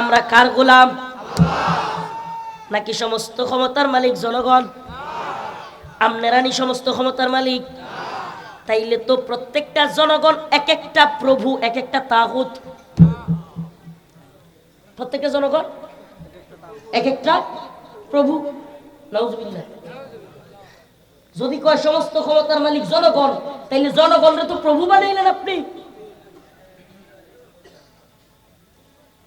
আমরা কার গোলাম? নাকি সমস্ত ক্ষমতার মালিক জনগণ? আমনেরানি সমস্ত ক্ষমতার মালিক? তাইলে তো প্রত্যেকটা জনগণ এক একটা প্রভু, এক একটা তাহুত প্রত্যেকটা জনগণ এক একটা প্রভু। যদি কয় সমস্ত ক্ষমতার মালিক জনগণ, তাইলে জনগণরে তো প্রভু বানাইলেন আপনি।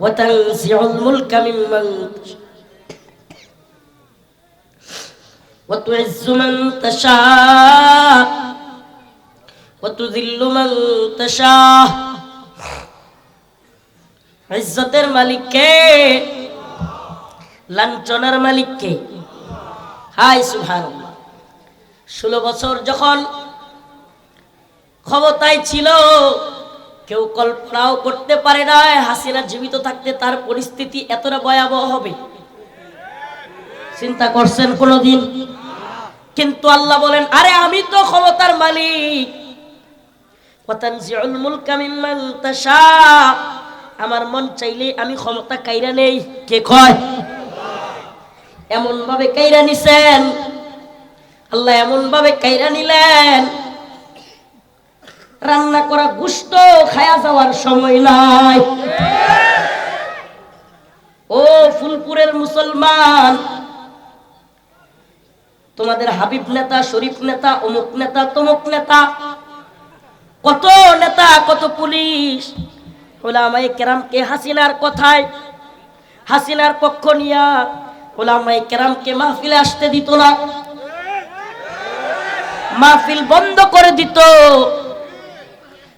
وتنزع الملك ممن تشاء وتعز من تشاء وتذل من تشاء ইজ্জতের মালিককে লাঞ্ছনার মালিককে হাই সুহান ষোলো বছর যখন ক্ষমতায় ছিল কেউ কল্পনাও করতে পারে না, হাসিনা জীবিত থাকতে তার পরিস্থিতি এতটা ভয়াবহ হবে। চিন্তা করছেন কোনদিন? কিন্তু আল্লাহ বলেন, আরে আমি তো ক্ষমতার মালিক। আমার মন চাইলে আমি ক্ষমতা কাইরা নেই। কে কয়? এমন ভাবে কাইরা নিছেন। আল্লাহ এমন ভাবে কাইরা নিলেন। রান্না করা গুস্ত খায়া যাওয়ার সময় নাই। ও ফুলপুরের মুসলমান, তোমাদের হাবিব নেতা, শরীফ নেতা, অমুক নেতা, তমুক নেতা, কত নেতা, কত পুলিশ ওলামাই কেরামকে হাসিনার কথায়, হাসিনার পক্ষ নিয়া ওলামাই কেরামকে মাহফিলে আসতে দিত না। মাহফিল বন্ধ করে দিত।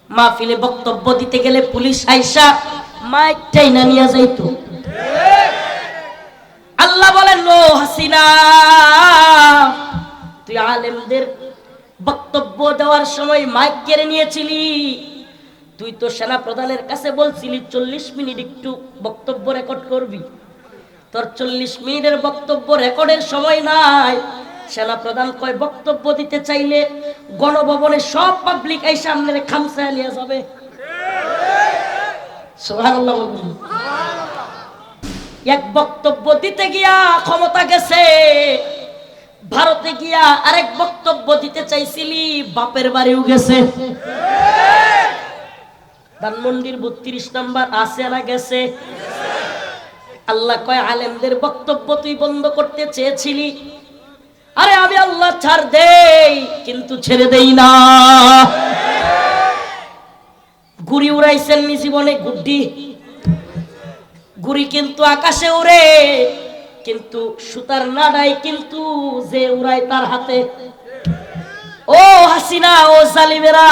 মাহফিলে বক্তব্য দিতে গেলে পুলিশ আইসা মাইক টাইনা নিয়ে যাইতো। আল্লাহ বলেন, ও হাসিনা, তুই আলেমদের বক্তব্য দেওয়ার সময় মাইক কেড়ে নিয়েছিলি? তুই তো সেনা প্রধানের কাছে বলছিলি, চল্লিশ মিনিট একটু বক্তব্য রেকর্ড করবি। তোর চল্লিশ মিনিটের বক্তব্য রেকর্ডের সময় নাই। সেনা প্রধান কয়, বক্তব্য দিতে চাইলে গণভবনে সব পাবলিক এই সামনে খামসায় নিয়ে যাবে। এক বক্তব্য দিতে গিয়া ক্ষমতা গেছে, ভারতে গিয়া আরেক বক্তব্য দিতে চাইছিলি, বাপের বাড়িও গেছে। ধানমন্ডির বত্রিশ নাম্বার আছে না গেছে। আল্লাহ কয়, আলেমদের বক্তব্য তুই বন্ধ করতে চেয়েছিলি আরে আমি আল্লাহ ছাড় দেই, কিন্তু ছেড়ে দেই না। ঘুরি উড়াইছেন নি জীবনে, গুড্ডি? গুড়ি কিন্তু আকাশে উড়ে, কিন্তু সুতার নাড়াই কিন্তু যে উড়ায় তার হাতে। ও হাসিনা, ও জালিমেরা,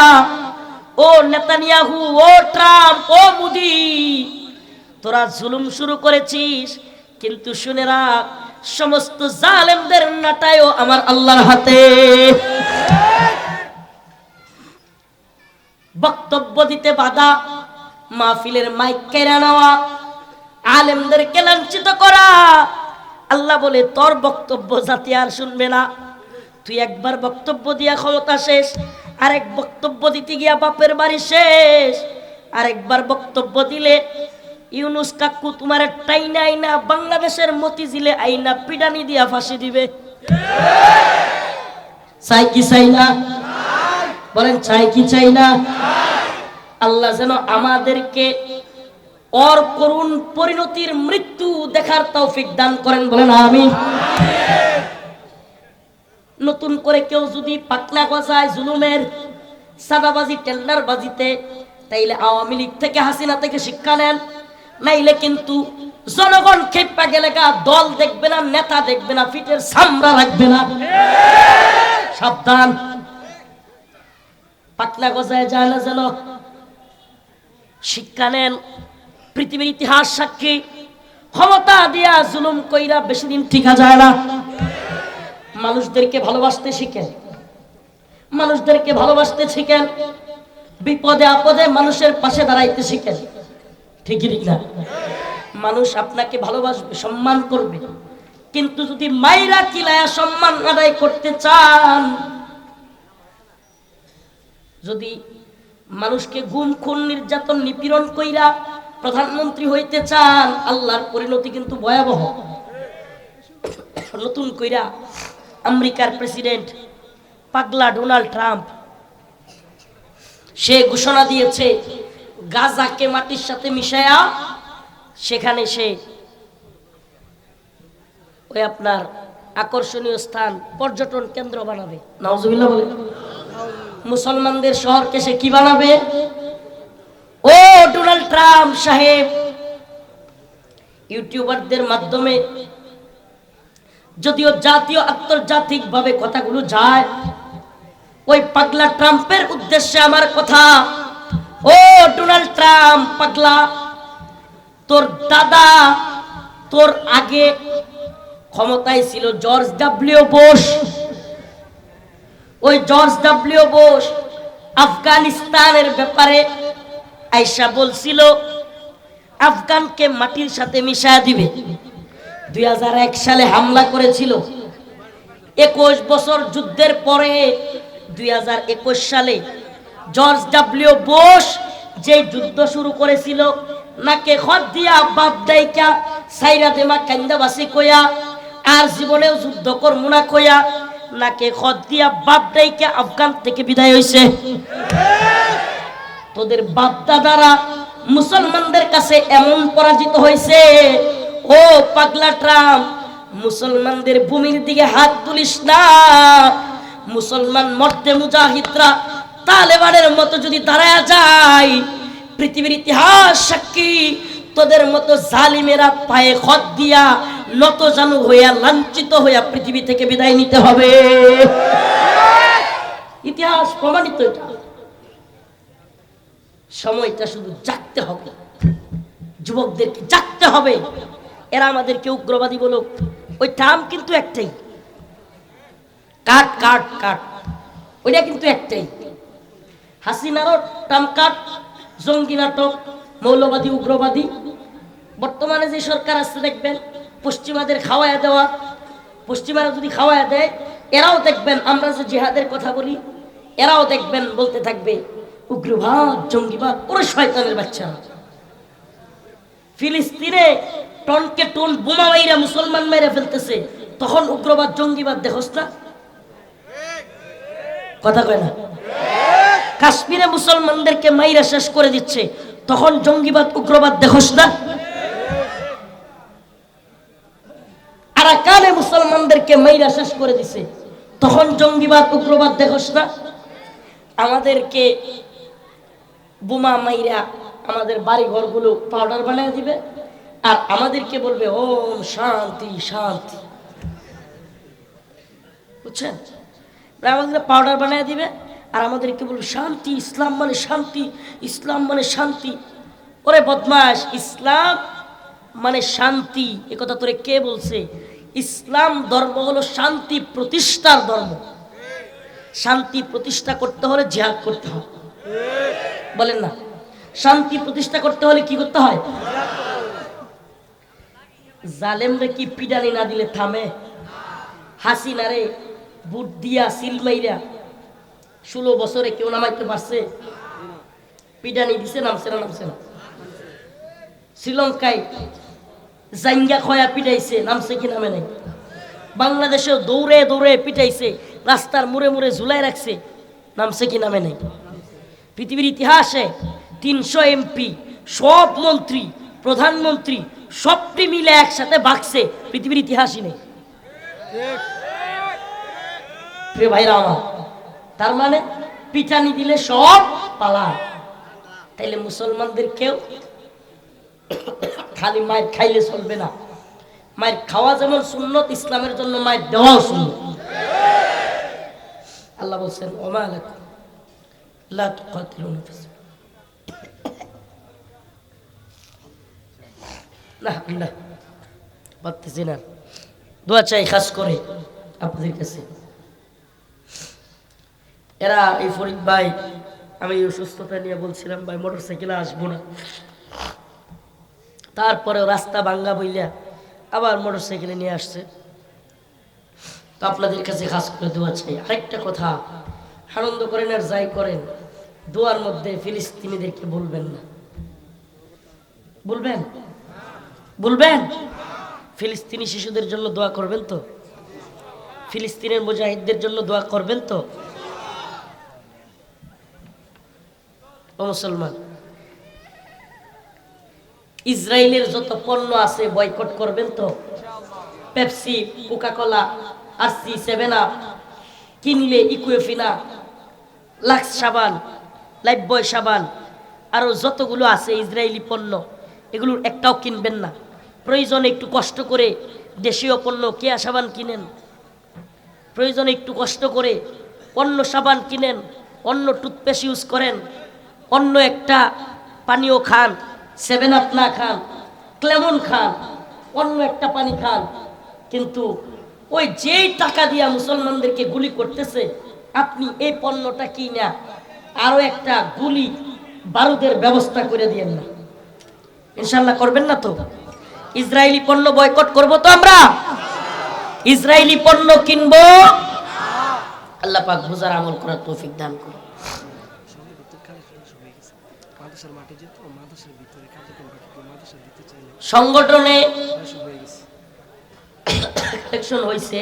ও নেতানিয়াহু, ও ট্রাম্প, ও মুদি, তোরা জুলুম শুরু করেছিস, কিন্তু শুনে রাখ সমস্ত জালেমদের নাটায়ও আমার আল্লাহর হাতে। বক্তব্য দিতে বাধা, মাহফিলের মাইক কেড়ে নেওয়া আলেমদেরকে লাঞ্ছিত করা। আল্লাহ বলে, তোর বক্তব্য জাতি আর শুনবে না। তুই একবার বক্তব্য দিয়া ক্ষমতা শেষ, আরেক বক্তব্য দিতে গিয়া বাপের বাড়ি শেষ, আরেকবার বক্তব্য দিলে ইউনুস কাকু তোমার টাইনা আইনা, বাংলাদেশের মতিঝিলে আইনা, পিডানি দিয়া ফাঁসি দিবে। চাই কি চাই না? বলেন, চাই কি চাই না? আল্লাহ যেন আমাদেরকে অর করুণ পরিণতির মৃত্যু দেখার তৌফিক দান করেন, বলেন আমি নতুন করে কেউ যদি পাকনা গজায় জুলুমের সাদাবাজি টেন্ডার বাজিতে তাইলে আওয়ামী লীগ থেকে হাসিনা থেকে শিক্ষা নেন। নাইলে কিন্তু জনগণ খেপা গেলে গা, দল দেখবে না, নেতা দেখবে না ফিটের সামরা রাখবে না। সাবধান। পাতলা গজায় যায় না যেন। শিক্ষা নেন। পৃথিবীর ইতিহাস সাক্ষী। ক্ষমতা দিয়া জুলুম কইরা বেশি দিন ঠিকা যায় না। মানুষদেরকে ভালোবাসতে শিখেন। মানুষদেরকে ভালোবাসতে শিখেন। বিপদে আপদে মানুষের পাশে দাঁড়াইতে শিখেন। ঠিক না। মানুষ আপনাকে ভালোবাসবে, সম্মান করবে। কিন্তু যদি মাইরা কিলায়া সম্মান আদায় করতে চান, যদি মানুষকে গুম খুন, নির্যাতন, নিপীড়ন কইরা প্রধানমন্ত্রী হইতে চান, আল্লাহর পরিণতি কিন্তু ভয়াবহ। নতুন কইরা আমেরিকার প্রেসিডেন্ট পাগলা ডোনাল্ড ট্রাম্প, সে ঘোষণা দিয়েছে গাজাকে মাটির সাথে মিশায়া সেখানে সে ওই আপনার আকর্ষণীয় স্থান, পর্যটন কেন্দ্র বানাবে। মুসলমানদের শহরকে সে কি বানাবে? ও ডোনাল্ড ট্রাম্প সাহেব, ইউটিউবারদের মাধ্যমে যদিও জাতীয় আন্তর্জাতিক ভাবে কথাগুলো যায়, ওই পাগলা ট্রাম্পের উদ্দেশ্যে আমার কথা ও ডোনাল্ড ট্রাম্প, পাগলা। তোর দাদা তোর আগে ক্ষমতায় ছিল জর্জ ডাব্লিউ বোস ওই জর্জ ডাব্লিউ বোস আফগানিস্তানের ব্যাপারে আয়সা বলছিল, আফগানকে মাটির সাথে মিশায়া দিবে। দুই হাজার এক সালে হামলা করেছিল। একুশ বছর যুদ্ধের পরে দুই হাজার একুশ সালে জর্জ ডাব্লিউ বোস যে যুদ্ধ শুরু করেছিল, নাকে খত দিয়া বাপ দাইকা সাইরা দেমা কান্দাবাসি কয়া আর জীবনেও যুদ্ধ করব না কয়া নাকে খত দিয়া বাপ দাইকা আফগান থেকে বিদায় হয়েছে তোদের বাপ দাদারা মুসলমানদের কাছে এমন পরাজিত হয়েছে ও পাগলা ট্রাম, মুসলমানদের ভূমির দিকে হাত তুলিস না। মুসলমান মর্তে মুজাহিদরা তালেবানের মতো যদি দাঁড়ায় যায়, পৃথিবীর ইতিহাস সাক্ষী, তোদের মতো জালিমেরা পায়ে খত দিয়া নত জানু হইয়া লাঞ্ছিত হইয়া পৃথিবী থেকে বিদায় নিতে হবে। ইতিহাস প্রমাণিত সময়টা শুধু জাগতে হবে। যুবকদেরকে জাগতে হবে। এরা আমাদেরকে উগ্রবাদী বলো ওই টার্ম কিন্তু একটাই। কাট কাট কাট। ওইটা কিন্তু একটাই। হাসিনারও টার্ম কাট জঙ্গি নাটক, মৌলবাদী, উগ্রবাদী। বর্তমানে যে সরকার আসছে দেখবেন, পশ্চিমাদের খাওয়ায়া দেওয়া, পশ্চিমারা যদি খাওয়ায়া দেয়, এরাও দেখবেন, আমরা যে জিহাদের কথা বলি, এরাও দেখবেন, বলতে থাকবে, উগ্রবাদ, জঙ্গিবাদ, ওরা শয়তানের বাচ্চা। ফিলিস্তিনে টনকে টন বোমা মাইরা, মুসলমান মেরে ফেলতেছে, তখন উগ্রবাদ, জঙ্গিবাদ দেখোস না কথা কয় না? কাশ্মীরে মুসলমানদেরকে মাইরা শেষ করে দিচ্ছে, তখন জঙ্গিবাদ, উগ্রবাদ দেখোস না? আরাকানে মুসলমানদেরকে মাইরা শেষ করে দিছে, তখন জঙ্গিবাদ, উগ্রবাদ দেখোস না? আমাদেরকে বোমা মাইরা আমাদের বাড়ি ঘরগুলো পাউডার বানিয়ে দিবে, আর আমাদেরকে বলবে, ওম শান্তি শান্তি। বুঝছেন? আমাদের পাউডার বানিয়ে দিবে আর আমাদেরকে বলবে, শান্তি, ইসলাম মানে শান্তি, ইসলাম মানে শান্তি। ওরে বদমাস ইসলাম মানে শান্তি। এ কথা তোরে কে বলছে? ইসলাম ধর্ম হলো শান্তি প্রতিষ্ঠার ধর্ম। শান্তি প্রতিষ্ঠা করতে হলে জিহাদ করতে হয়। বলেন না। শান্তি প্রতিষ্ঠা করতে হলে কি করতে হয়? জালেমরে কি পিডানি না দিলে থামে? হাসিনা রে বুট দিয়া সিলমাইরা ষোলো বছরে কেউ নামাইতে পারছে? পিডানি দিছে নামছে না নামছে না। শ্রীলঙ্কায় জাঙ্গা খয়া পিটাইছে নামছে কি নামে নাই? বাংলাদেশেও দৌড়ে দৌড়ে পিটাইছে রাস্তার মুড়ে মুড়ে ঝুলাই রাখছে নামছে কি নামে নাই? পৃথিবীর ইতিহাসে তিনশো এমপি সব মন্ত্রী প্রধানমন্ত্রী সবটি মিলে একসাথে বাগছে পৃথিবীর ইতিহাসই নেই। ভাইরা আমার তার মানে পিঠানি দিলে সব পালা তাইলে মুসলমানদের কেউ খালি মায়ের খাইলে চলবে না। মায়ের খাওয়া যেমন সুন্নত, ইসলামের জন্য মায়ের দেওয়াও সুন্নত। আল্লাহ বলছেন লা না। দোয়া চাই, খাস করে আপনাদের কাছে। এরা, এই ফরিদ ভাই, আমি অসুস্থতা নিয়ে বলছিলাম, ভাই মোটর সাইকেলে আসব না। তারপরে রাস্তা ভাঙ্গা বইলা আবার মোটর সাইকেলে নিয়ে আসছে। তো আপনাদের কাছে খাস করে দোয়া চাই। আরেকটা কথা, আনন্দ করেন আর যাই করেন, দোয়ার মধ্যে ফিলিস্তিনিদেরকে বলবেন না। বলবেন বলবেন ফিলিস্তিনি শিশুদের জন্য দোয়া করবেন তো? ফিলিস্তিনের মুজাহিদদের জন্য দোয়া করবেন তো? ও মুসলমান, ইসরায়েলের যত পণ্য আছে বয়কট করবেন তো? Pepsi, Coca Cola, RC, seven up কিনলে ইকুয়েফিনা, লাক্স সাবান লাইফবয় সাবান আরও যতগুলো আছে ইসরায়েলি পণ্য, এগুলোর একটাও কিনবেন না। প্রয়োজনে একটু কষ্ট করে দেশীয় পণ্য কেয়া সাবান কিনেন। প্রয়োজনে একটু কষ্ট করে অন্য সাবান কিনেন, অন্য টুথপেস্ট ইউজ করেন। অন্য একটা পানীয় খান সেভেন আপ না খান ক্লেমন খান, অন্য একটা পানি খান। কিন্তু ওই যেই টাকা দিয়া মুসলমানদেরকে গুলি করতেছে, আপনি এই পণ্যটা কিনা আরও একটা গুলি বারুদের ব্যবস্থা করে দিয়েন না। ইনশাল্লাহ করবেন না তো? ইসরায়েলি পণ্য বয়কট করব তো আমরা? ইসরায়েলি পণ্য কিনবো? আল্লাহ পাক আমল করার তৌফিক দান করুন। মাদ্রাসার মাঠে যেত মাদ্রাসার ভিতরে কার্যক্রম রাখতো মাদ্রাসা দিতে চাইলে। সংগঠনে হয়ে গেছে। হয়েছে